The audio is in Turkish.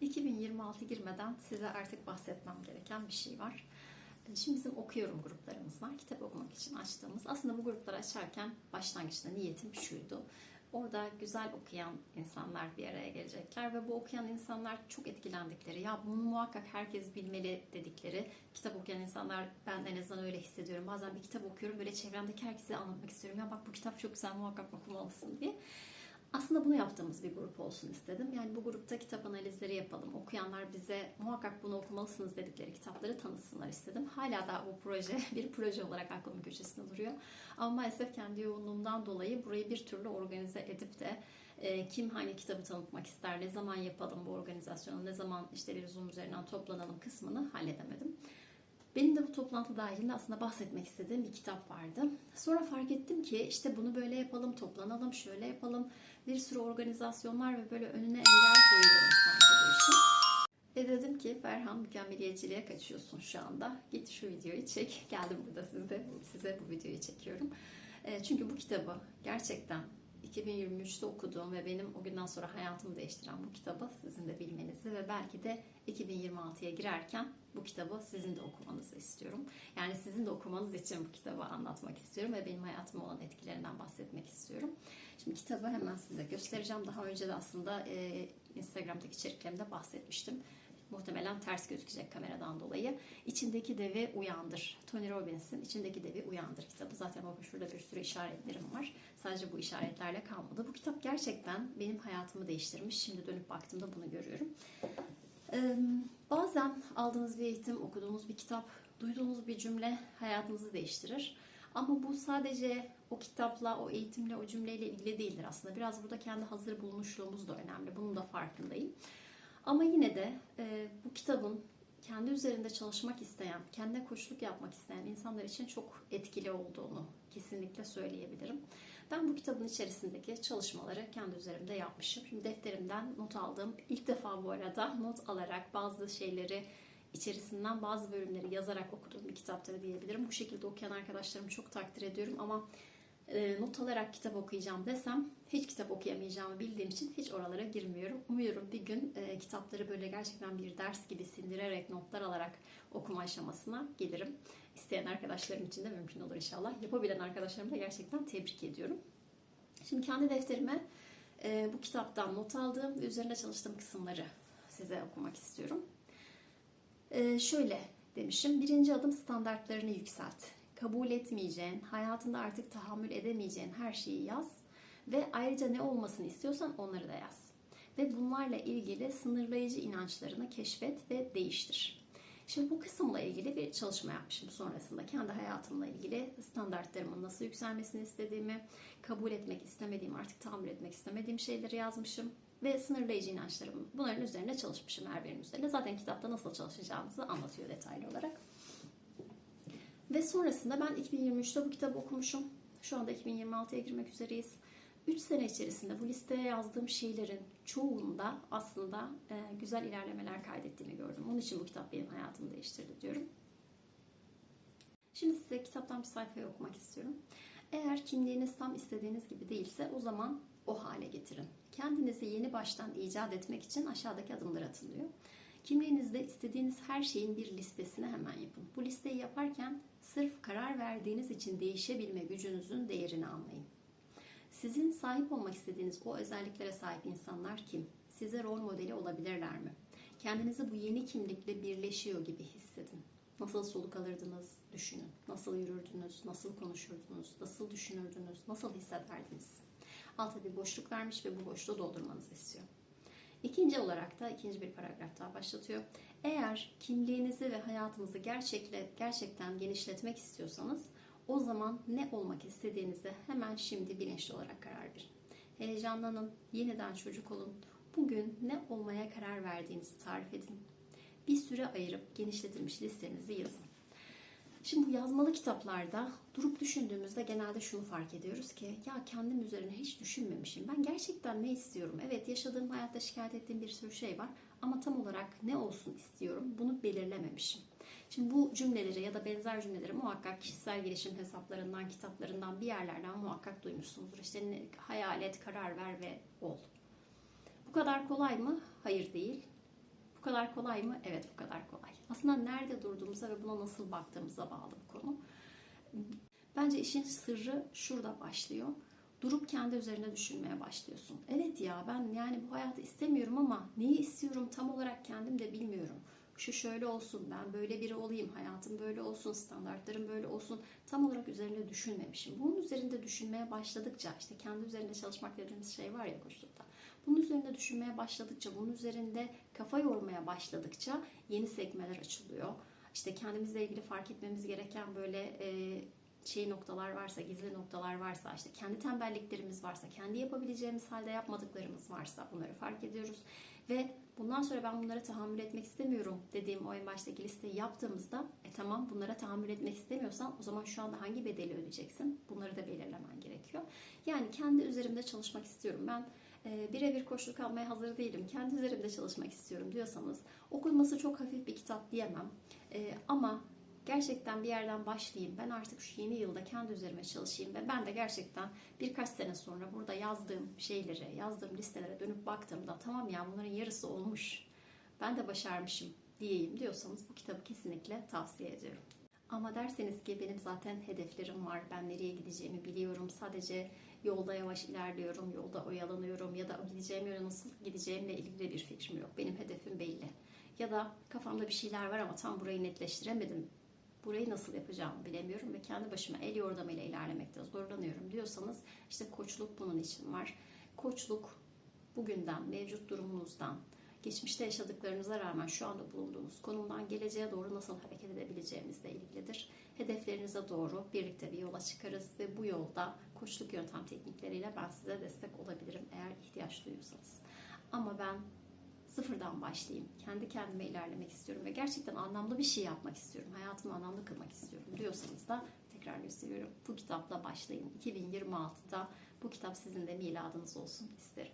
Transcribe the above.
2026 girmeden size artık bahsetmem gereken bir şey var. Şimdi bizim okuyorum gruplarımız var. Kitap okumak için açtığımız. Aslında bu grupları açarken başlangıçta niyetim şuydu. Orada güzel okuyan insanlar bir araya gelecekler ve bu okuyan insanlar çok etkilendikleri, ya bunu muhakkak herkes bilmeli dedikleri kitap okuyan insanlar ben en azından öyle hissediyorum. Bazen bir kitap okuyorum böyle çevremdeki herkese anlatmak istiyorum. Ya bak bu kitap çok güzel muhakkak okumalısın diye. Aslında bunu yaptığımız bir grup olsun istedim. Yani bu grupta kitap analizleri yapalım. Okuyanlar bize muhakkak bunu okumalısınız dedikleri kitapları tanısınlar istedim. Hala da bu proje bir proje olarak aklımın köşesinde duruyor. Ama maalesef kendi yoğunluğumdan dolayı burayı bir türlü organize edip de e, kim hangi kitabı tanıtmak ister, ne zaman yapalım bu organizasyonu, ne zaman işte bir Zoom üzerinden toplanalım kısmını halledemedim. Benim de bu toplantı dahilinde aslında bahsetmek istediğim bir kitap vardı. Sonra fark ettim ki işte bunu böyle yapalım, toplanalım, şöyle yapalım. Bir sürü organizasyonlar ve böyle önüne engel koyuyorum sanki bu işin. Ve dedim ki Ferhan mükemmeliyetçiliğe kaçıyorsun şu anda. Git şu videoyu çek. Geldim burada size, size bu videoyu çekiyorum. E, çünkü bu kitabı gerçekten 2023'te okuduğum ve benim o günden sonra hayatımı değiştiren bu kitabı sizin de bilmenizi ve belki de 2026'ya girerken bu kitabı sizin de okumanızı istiyorum. Yani sizin de okumanız için bu kitabı anlatmak istiyorum ve benim hayatıma olan etkilerinden bahsetmek istiyorum. Şimdi kitabı hemen size göstereceğim. Daha önce de aslında e, Instagram'daki içeriklerimde bahsetmiştim. Muhtemelen ters gözükecek kameradan dolayı. İçindeki devi uyandır. Tony Robbins'in İçindeki Devi Uyandır kitabı. Zaten bakın şurada bir sürü işaretlerim var. Sadece bu işaretlerle kalmadı. Bu kitap gerçekten benim hayatımı değiştirmiş. Şimdi dönüp baktığımda bunu görüyorum. Ee, bazen aldığınız bir eğitim, okuduğunuz bir kitap, duyduğunuz bir cümle hayatınızı değiştirir. Ama bu sadece o kitapla, o eğitimle, o cümleyle ilgili değildir aslında. Biraz burada kendi hazır bulmuşluğumuz da önemli. Bunun da farkındayım. Ama yine de e, bu kitabın kendi üzerinde çalışmak isteyen, kendine koçluk yapmak isteyen insanlar için çok etkili olduğunu kesinlikle söyleyebilirim. Ben bu kitabın içerisindeki çalışmaları kendi üzerimde yapmışım. Şimdi defterimden not aldım. İlk defa bu arada not alarak bazı şeyleri içerisinden bazı bölümleri yazarak okuduğum bir kitaptır diyebilirim. Bu şekilde okuyan arkadaşlarımı çok takdir ediyorum ama e, not alarak kitap okuyacağım desem hiç kitap okuyamayacağımı bildiğim için hiç oralara girmiyorum. Umuyorum bir gün e, kitapları böyle gerçekten bir ders gibi sindirerek notlar alarak okuma aşamasına gelirim. İsteyen arkadaşlarım için de mümkün olur inşallah. Yapabilen arkadaşlarımı da gerçekten tebrik ediyorum. Şimdi kendi defterime e, bu kitaptan not aldığım ve üzerinde çalıştığım kısımları size okumak istiyorum. Şöyle demişim. Birinci adım standartlarını yükselt. Kabul etmeyeceğin, hayatında artık tahammül edemeyeceğin her şeyi yaz ve ayrıca ne olmasını istiyorsan onları da yaz. Ve bunlarla ilgili sınırlayıcı inançlarını keşfet ve değiştir. Şimdi bu kısımla ilgili bir çalışma yapmışım sonrasında. Kendi hayatımla ilgili standartlarımın nasıl yükselmesini istediğimi, kabul etmek istemediğim, artık tahammül etmek istemediğim şeyleri yazmışım. Ve sınırlayıcı inançlarım. Bunların üzerine çalışmışım her birinin üzerine. Zaten kitapta nasıl çalışacağımızı anlatıyor detaylı olarak. Ve sonrasında ben 2023'te bu kitabı okumuşum. Şu anda 2026'ya girmek üzereyiz. 3 sene içerisinde bu listeye yazdığım şeylerin çoğunda aslında e, güzel ilerlemeler kaydettiğini gördüm. Onun için bu kitap benim hayatımı değiştirdi diyorum. Şimdi size kitaptan bir sayfayı okumak istiyorum. Eğer kimliğiniz tam istediğiniz gibi değilse o zaman o hale getirin. Kendinizi yeni baştan icat etmek için aşağıdaki adımlar atılıyor. Kimliğinizde istediğiniz her şeyin bir listesini hemen yapın. Bu listeyi yaparken sırf karar verdiğiniz için değişebilme gücünüzün değerini anlayın. Sizin sahip olmak istediğiniz o özelliklere sahip insanlar kim? Size rol modeli olabilirler mi? Kendinizi bu yeni kimlikle birleşiyor gibi hissedin. Nasıl soluk alırdınız? Düşünün. Nasıl yürürdünüz? Nasıl konuşurdunuz? Nasıl düşünürdünüz? Nasıl hissederdiniz? Altta bir boşluk vermiş ve bu boşluğu doldurmanızı istiyor. İkinci olarak da ikinci bir paragraf daha başlatıyor. Eğer kimliğinizi ve hayatınızı gerçekle, gerçekten genişletmek istiyorsanız o zaman ne olmak istediğinizi hemen şimdi bilinçli olarak karar verin. Heyecanlanın, yeniden çocuk olun. Bugün ne olmaya karar verdiğinizi tarif edin. Bir süre ayırıp genişletilmiş listenizi yazın. Şimdi yazmalı kitaplarda durup düşündüğümüzde genelde şunu fark ediyoruz ki ya kendim üzerine hiç düşünmemişim. Ben gerçekten ne istiyorum? Evet yaşadığım hayatta şikayet ettiğim bir sürü şey var ama tam olarak ne olsun istiyorum bunu belirlememişim. Şimdi bu cümleleri ya da benzer cümleleri muhakkak kişisel gelişim hesaplarından, kitaplarından bir yerlerden muhakkak duymuşsunuzdur. İşte hayal et, karar ver ve ol. Bu kadar kolay mı? Hayır değil. Kadar kolay mı? Evet bu kadar kolay. Aslında nerede durduğumuza ve buna nasıl baktığımıza bağlı bu konu. Bence işin sırrı şurada başlıyor. Durup kendi üzerine düşünmeye başlıyorsun. Evet ya ben yani bu hayatı istemiyorum ama neyi istiyorum tam olarak kendim de bilmiyorum. Şu şöyle olsun, ben böyle biri olayım, hayatım böyle olsun, standartlarım böyle olsun. Tam olarak üzerine düşünmemişim. Bunun üzerinde düşünmeye başladıkça, işte kendi üzerinde çalışmak dediğimiz şey var ya koçlukta. Bunun üzerinde düşünmeye başladıkça, bunun üzerinde kafa yormaya başladıkça yeni sekmeler açılıyor. İşte kendimizle ilgili fark etmemiz gereken böyle e, şey noktalar varsa, gizli noktalar varsa, işte kendi tembelliklerimiz varsa, kendi yapabileceğimiz halde yapmadıklarımız varsa bunları fark ediyoruz. Ve bundan sonra ben bunlara tahammül etmek istemiyorum dediğim o en baştaki listeyi yaptığımızda e tamam bunlara tahammül etmek istemiyorsan o zaman şu anda hangi bedeli ödeyeceksin? Bunları da belirlemen gerekiyor. Yani kendi üzerimde çalışmak istiyorum. Ben e, birebir koşuluk almaya hazır değilim. Kendi üzerimde çalışmak istiyorum diyorsanız okunması çok hafif bir kitap diyemem. E, ama gerçekten bir yerden başlayayım. Ben artık şu yeni yılda kendi üzerime çalışayım ve ben de gerçekten birkaç sene sonra burada yazdığım şeylere, yazdığım listelere dönüp baktığımda tamam ya bunların yarısı olmuş. Ben de başarmışım diyeyim diyorsanız bu kitabı kesinlikle tavsiye ediyorum. Ama derseniz ki benim zaten hedeflerim var. Ben nereye gideceğimi biliyorum. Sadece yolda yavaş ilerliyorum, yolda oyalanıyorum ya da gideceğim yöne nasıl gideceğimle ilgili bir fikrim yok. Benim hedefim belli. Ya da kafamda bir şeyler var ama tam burayı netleştiremedim burayı nasıl yapacağımı bilemiyorum ve kendi başıma el yordamıyla ilerlemekte zorlanıyorum diyorsanız işte koçluk bunun için var. Koçluk bugünden, mevcut durumunuzdan, geçmişte yaşadıklarınıza rağmen şu anda bulunduğunuz konumdan geleceğe doğru nasıl hareket edebileceğimizle ilgilidir. Hedeflerinize doğru birlikte bir yola çıkarız ve bu yolda koçluk yöntem teknikleriyle ben size destek olabilirim eğer ihtiyaç duyuyorsanız. Ama ben sıfırdan başlayayım. Kendi kendime ilerlemek istiyorum ve gerçekten anlamlı bir şey yapmak istiyorum. Hayatımı anlamlı kılmak istiyorum diyorsanız da tekrar gösteriyorum. Bu kitapla başlayın. 2026'da bu kitap sizin de miladınız olsun isterim.